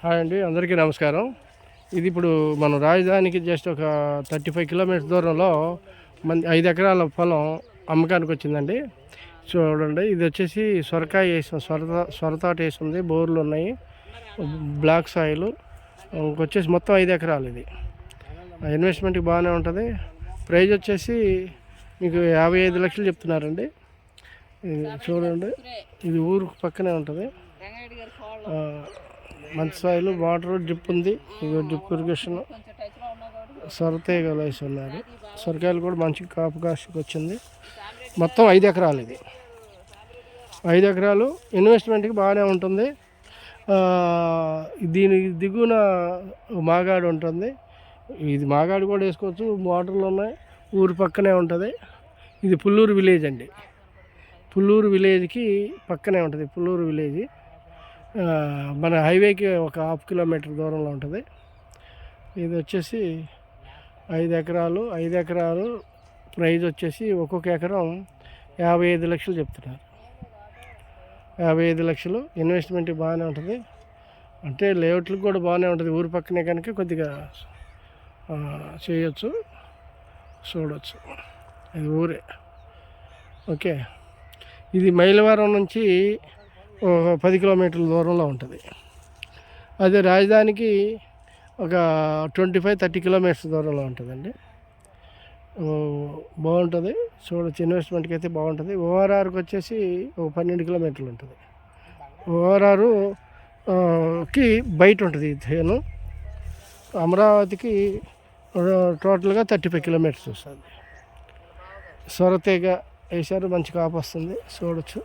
Hi అండి అందరికీ నమస్కారం. ఇది ఇప్పుడు మన రాజధానికి జస్ట్ ఒక థర్టీ ఫైవ్ కిలోమీటర్స్ దూరంలో మన ఐదు ఎకరాల పొలం అమ్మకానికి వచ్చిందండి. చూడండి ఇది వచ్చేసి సొరకాయ వేసాం. సొరత సొరతాట వేసింది. బోర్లు ఉన్నాయి. Black soil. ఇంకొచ్చేసి మొత్తం ఐదు ఎకరాలు ఇది. ఇన్వెస్ట్మెంట్కి బాగానే ఉంటుంది. ప్రైజ్ వచ్చేసి మీకు యాభై ఐదు లక్షలు చెప్తున్నారండి. చూడండి ఇది ఊరు పక్కనే ఉంటుంది. మంచి సాయిలు వాటర్ డ్రిప్ ఉంది. ఇది డ్రిప్ ఇరిగేషన్ సొరతీగలు వేసి ఉన్నారు. సొరకాయలు కూడా మంచి కాపు కాసుకు వచ్చింది. మొత్తం ఐదు ఎకరాలు ఇది. ఐదు ఎకరాలు ఇన్వెస్ట్మెంట్కి బాగానే ఉంటుంది. దీని దిగువన మాగాడు ఉంటుంది. ఇది మాగాడు కూడా వేసుకోవచ్చు. వాటర్లు ఉన్నాయి. ఊరు పక్కనే ఉంటుంది. ఇది పుల్లూరు విలేజ్ అండి. పుల్లూరు విలేజ్కి పక్కనే ఉంటుంది. పుల్లూరు విలేజ్ మన హైవేకి ఒక హాఫ్ కిలోమీటర్ దూరంలో ఉంటుంది. ఇది వచ్చేసి ఐదు ఎకరాలు ఐదు ఎకరాలు ప్రైజ్ వచ్చేసి ఒక్కొక్క ఎకరం యాభై ఐదు లక్షలు చెప్తున్నారు. యాభై ఐదు లక్షలు ఇన్వెస్ట్మెంట్ బాగానే ఉంటుంది. అంటే లేఅవుట్లకు కూడా బాగానే ఉంటుంది. ఊరి పక్కనే కనుక కొద్దిగా చేయొచ్చు చూడవచ్చు ఇది ఊరే. ఓకే. ఇది మైలవరం నుంచి పది కిలోమీటర్ల దూరంలో ఉంటుంది. అదే రాజధానికి ఒక ట్వంటీ ఫైవ్ థర్టీ కిలోమీటర్స్ దూరంలో ఉంటుందండి. బాగుంటుంది. చూడొచ్చు ఇన్వెస్ట్మెంట్కి అయితే బాగుంటుంది. ఓఆర్ఆర్కి వచ్చేసి ఒక పన్నెండు కిలోమీటర్లు ఉంటుంది. ఓఆర్ఆర్కి బయట ఉంటుంది ఈ అమరావతికి టోటల్గా థర్టీ ఫైవ్ కిలోమీటర్స్ వస్తుంది. సొరతేగ వేసారు మంచి కాపు వస్తుంది. చూడొచ్చు.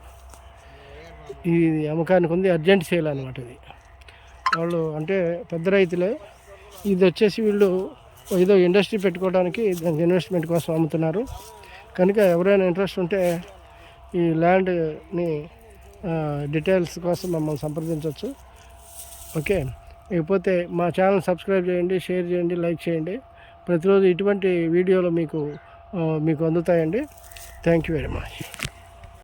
ఇది అమ్మకానికి ఉంది అర్జెంట్ సేల్ అనమాట ఇది. వాళ్ళు అంటే పెద్ద రైతులే. ఇది వచ్చేసి వీళ్ళు ఏదో ఇండస్ట్రీ పెట్టుకోవడానికి దానికి ఇన్వెస్ట్మెంట్ కోసం అమ్ముతున్నారు. కనుక ఎవరైనా ఇంట్రెస్ట్ ఉంటే ఈ ల్యాండ్ని డీటెయిల్స్ కోసం మమ్మల్ని సంప్రదించవచ్చు ఓకే? ఇకపోతే మా ఛానల్ సబ్స్క్రైబ్ చేయండి షేర్ చేయండి లైక్ చేయండి. ప్రతిరోజు ఇటువంటి వీడియోలు మీకు మీకు అందుతాయండి. Thank you very much.